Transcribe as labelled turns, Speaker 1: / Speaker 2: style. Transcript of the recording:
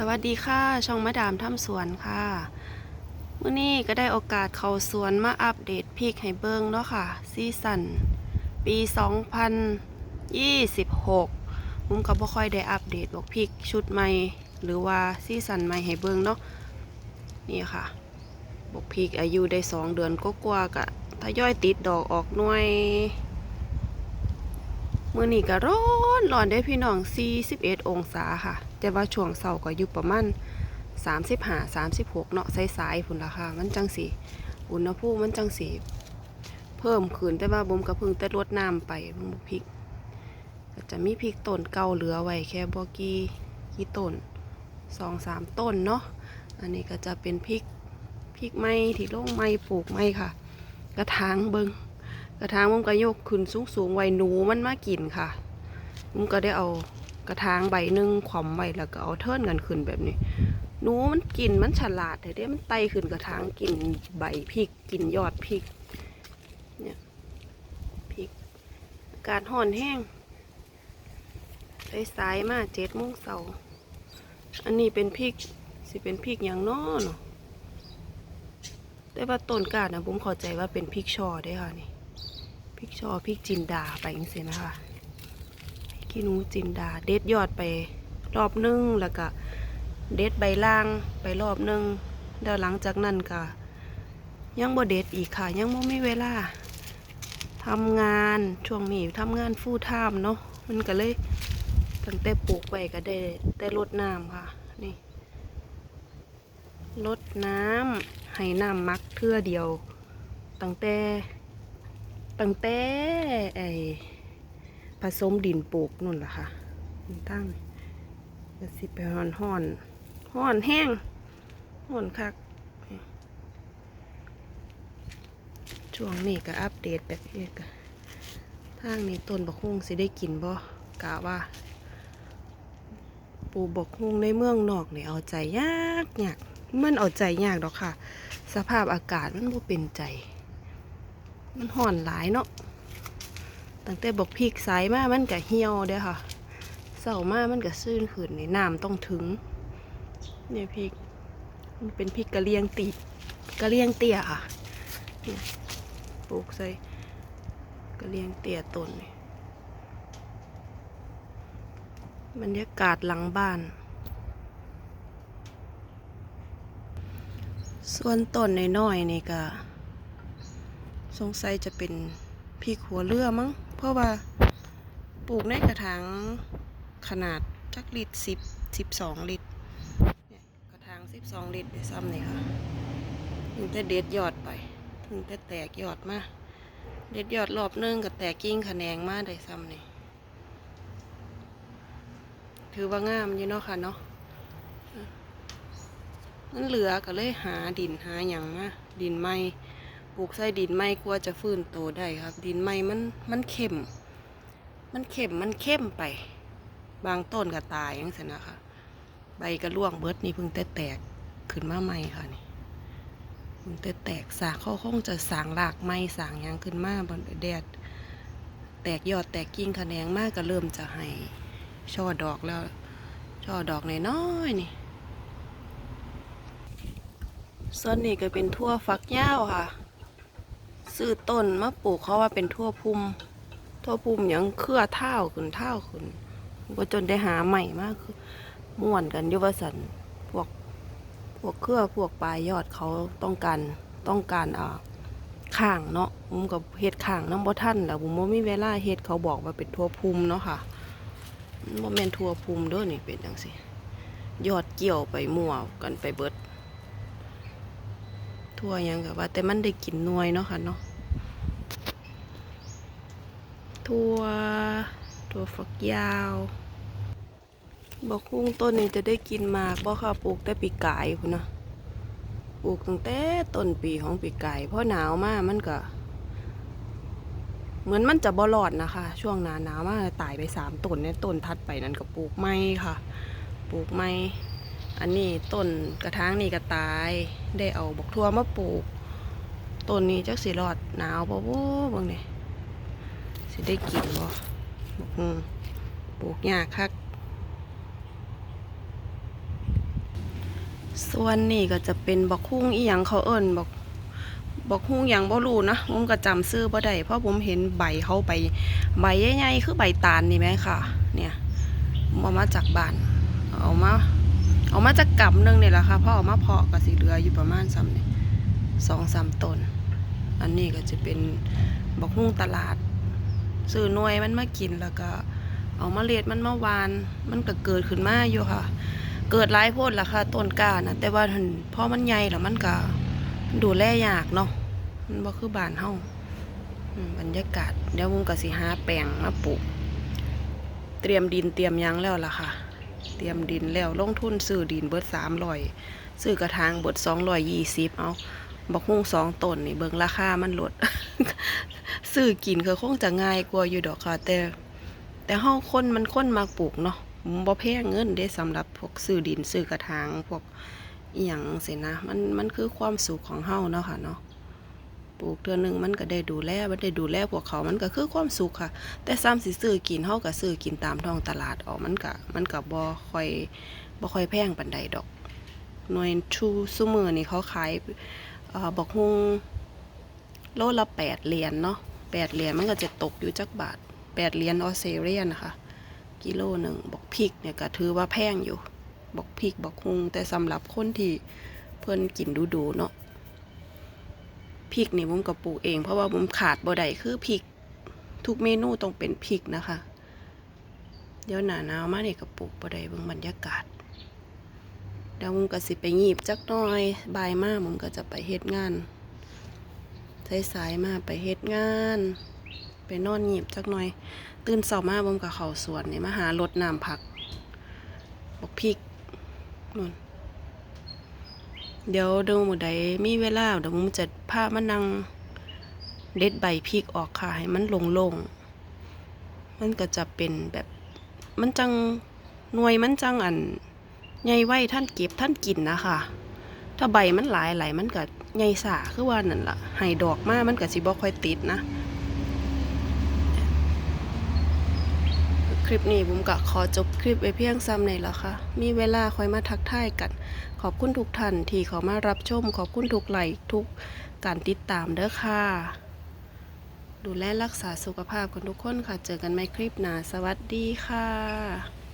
Speaker 1: สวัสดีค่ะ ช่องมาดามทำสวนค่ะมื่อนี้ก็ได้โอกาสเข้าสวนมาอัปเดตพริกให้เบิ้งเนาะค่ะ ซีซันปี 2026ผมก็บ่ค่อยได้อัปเดตบอกพริกชุดใหม่ หรือว่าซีซันใหม่ให้เบิ้งเนาะนี่ค่ะบอกพริกอายุได้ 2 เดือนก็กว่ากะทยอยติดดอกออกหน่วย มื่อนี้ก็ร้อนร้อนได้พี่น้อง 41 องศาค่ะ แต่ว่าช่วงเสาร์ก็อยู่ประมาณ35 36 เนาะสายๆพุ่นละค่ะ มันจังสีอุณหภูมิมันจังสีเพิ่มขึ้นแต่ว่าบ่มก็เพิ่งแต่ลดน้ำไปบ่มพริกก็จะมีพริกต้นเก่าเหลือไว้แค่บ่กี่กี่ต้นสองสามต้นเนาะอันนี้ก็จะเป็นพริกพริกไม้ที่ลงไม้ปลูกไม้ค่ะ กระถางเบิง กระถางผมก็ยกขึ้นสูงสูงไว้หนูมันมากินค่ะผมก็ได้เอากระถางใบหนึ่งขวำไว้แล้วก็เอาเทิร์นกันขึ้นแบบนี้ หนูมันกินมันฉลาดแต่เด้มันไต่ขึ้นกระถางกินใบพริกกินยอดพริกเนี่ยพริกอากาศห่อนแห้งสายสายมาเจ็ดโมงเสาร์อันนี้เป็นพริกสิเป็นพริกอย่างน้อเนาะแต่ว่าต้นกาดนะผมเข้าใจว่าเป็นพริกชอได้ค่ะนี่ พริกชอพริกจินดาไปจังซี่นะคะขี้หนูจินดา เด็ดยอดไปรอบนึงแล้วก็เด็ดใบล่างไปรอบนึงแล้วหลังจากนั้นก็ยังบ่เด็ดอีกค่ะ ยังบ่มีเวลาทำงานช่วงนี้ทำงานฟู่ไทม์เนาะมันก็เลยตั้งแต่ปลูกไปก็ได้แต่รดน้ำค่ะ นี่รดน้ำให้น้ำมักเทื่อเดียวตั้งแต่ ตั้งแต่ไอ้ผสมดินปลูกนู่นล่ะค่ะตั้งก็สิไปห่อนห่อนห่อนแห้งห่อนคักช่วงนี้ก็อัปเดตแบบนี้ก็ทางนี้ต้นบกฮุ่งสิได้กินบ่กะว่า ปูบกฮุ่งในเมืองนอกเนี่ยเอาใจยากยากมันเอาใจยากดอกค่ะ สภาพอากาศมันบ่เป็นใจ มันห่อนหลายเนาะตั้งแต่บอกพริกสายมามันก็เหี่ยวเด้อค่ะเสามามันก็ซื่นขึ้นนี่น้ำต้องถึงเนี่ยพริกมันเป็นพริกกะเลียงติกะเลียงเตี้ยค่ะเนี่ยปลูกใส่กะเลียงเตี้ยต้นนี่บรรยากาศหลังบ้าน ส่วนต้นน้อยๆนี่ก็ สงสัยจะเป็นพริกหัวเรือมั้ง เพราะว่าปลูกในกระถางขนาดจักลิตรสิบสิบสองลิตรเนี่ยกระถางสิบสองลิตรเดี๋ยวซ้ำนี่ค่ะถึงแต่เด็ดยอดไปถึงแต่แตกยอดมาเด็ดยอดรอบนึงกับแตกกิ่งขแนงมาได้ซ้ำนี่ถือว่างามอยู่เนาะค่ะเนาะนั่นเหลือก็เลยหาดินหาอย่างมาดินไม้ ปลูกใส่ดินไม้กลัวจะฟื้นโตได้ครับ ดินไม้มันมันเข็ม มันเข็มมันเข้มไป บางต้นก็ตายยังสินะคะใบก็ร่วงเบิดนี่เพิ่งแต่แตกขึ้นมาใหม่ค่ะนี่เพิ่งแต่แตกสากเขาคงจะสางรากไม้สางยังขึ้นมาบนแดด แตกยอดแตกกิ่งแขนงมากก็เริ่มจะให้ช่อดอกแล้ว ช่อดอกน้อยๆนี่ส่วนนี้ก็เป็นทั่วฟักยาวค่ะ ซื้อต้นมาปลูกเขาว่าเป็นทั่วพุ่มทั่วพุ่มหยังเครือเท่าขึ้นเท่าขึ้นก็จนได้หาใหม่มากคือม่วนกันยุวสันพวกพวกเครือพวกปลายยอดเขาต้องการต้องการอ่าข้างเนาะผมกับเฮ็ดข้างน้ำบ่ท่านแล้วผมบ่มีเวลาเฮ็ดเขาบอกว่าเป็นทั่วพุ่มเนาะค่ะมันบ่แม่นทั่วพุ่มเด้อนี่เป็นจังซี่ยอดเกี่ยวไปมั่วกันไปเบิด ทั่วยังกับว่า แต่มันได้กลิ่นนวยเนาะค่ะเนาะทั่วทั่วฝักยาวบอกคุ้งต้นนี้จะได้กินมากบ่ค่ะปลูกแต่ปีกายพุ่นนะปลูกตั้งแต่ต้นปีของปีกายเพราะหนาวมากมันก็ เหมือนมันจะบ่รอดนะคะ ช่วงหนาหนาวมากตายไปสามต้นเนี่ยต้นทัดไปนั่นก็ปลูกไม้ค่ะ ปลูกไม้ อันนี้ต้นกระถางนี่ก็ตาย ได้เอาบกทั่วมาปลูก ต้นนี้จักสิรอดหนาวบ่บ่บางนี่สิได้กินบ่บกฮูปลูกยากคัก ส่วนนี่ก็จะเป็นบกฮุ่งอีหยังเขาเอิ้นบักบกฮุ่งหยังบ่รู้นะผมก็จำชื่อบ่ได้เพราะผมเห็นใบเขาใบใบใหญ่ๆคือใบตาลนี่ไหมค่ะ เนี่ยมเอามาจากบ้าน เอามา เอามาจากกำหนึ่งเนี่ยแหละค่ะพราะเอามาเพาะก็สิเหลืออยู่ประมาณซ้ำนี่สองสามต้น อันนี้ก็จะเป็นบักฮุ่งตลาดซื้อหน่วยมันมากินแล้วก็ เอามาเล็ดมันมาวาน มันก็เกิดขึ้นมาอยู่ค่ะ เกิดหลายโพดล่ะค่ะต้นกานะแต่ว่าหันพอมันใหญ่แล้วมันก็ดูแลยากเนาะมันบ่คือบานเฮาบรรยากาศเดี๋ยวมุงก็สิหาแปลงมาปลูก เตรียมดินเตรียมยังแล้วล่ะค่ะ เตรียมดินแล้วลงทุนซื้อดินเบิด300ซื้อกระถางเบิด220เอาบักฮุ่งสองต้นนี่เบิ่งราคามันลดซื้อกินก็คงจะง่ายกว่าอยู่ดอกค่ะ แต่ แต่เฮาคนมันคนมักปลูกเนาะบ่แพงเงินเด้สำหรับพวกซื้อดินซื้อกระถางพวกอีหยังสินะ มันมันคือความสุขของเฮาเนาะค่ะเนาะ ปลูกเทื่อหนึงมันก็ได้ดูแลมันได้ดูแลพวกเขามันก็คือความสุขค่ะ แต่ซ้ำสิซื้อกินเฮาก็ซื้อกินตามท้องตลาดออกมันก็มันก็บ่ค่อยบ่ค่อยแพงปานใดดอก หน่วยชูซุมื้อนี่เขาขายเอ่อบักฮุงโลละแปดเหรียญเนาะแปดเหรียญมันก็จะตกอยู่จักบาทแปดเหรียญออสเตรเลียนะคะกิโลหนึ่งบอกพริกเนี่ยก็ถือว่าแพงอยู่ บอกพริกบอกฮุงแต่สำหรับคนที่เพิ่นกินดูดูๆเนาะ พริกนี่ผมก็ปลูกเอง เพราะว่าผมขาดบ่ได้คือพริก ทุกเมนูต้องเป็นพริกนะคะ เดี๋ยวหนาหนาวมาเนี่ยก็ปลูกบ่ได้เบิ่งบรรยากาศเดี๋ยวผมก็สิไปหยีบจักน่อยบายมาผมก็จะไปเฮ็ดงานสายมาไปเฮ็ดงาน ไปนอนหยีบจักน่อย ตื่นเช้ามาผมกับเขาสวนนี่มาหารดน้ำผักบอกพริกนู่น เดี๋ยวดูหมูใดมีเวลาเดี๋ยวผมจะพามานั่งเด็ดใบพริกออกค่ะให้มันโล่งๆมันก็จะเป็นแบบมันจังหน่วยมันจังอันใหญ่ไว้ท่านเก็บท่านกินนะคะ ถ้าใบมันหลายหลายมันก็ใหญ่สาคือว่านั่นล่ะให้ดอกมากมันก็สิบ่ค่อยติดนะ คลิปนี้บุ๋มก็ขอจบคลิปไว้เพียงซ้ำในแล้วค่ะ มีเวลาคอยมาทักทายกัน ขอบคุณทุกท่านที่เขามารับชม ขอบคุณทุกไลค์ทุกการติดตามเด้อค่ะ ดูแลรักษาสุขภาพกันทุกคนค่ะ เจอกันใหม่คลิปหน้า สวัสดีค่ะ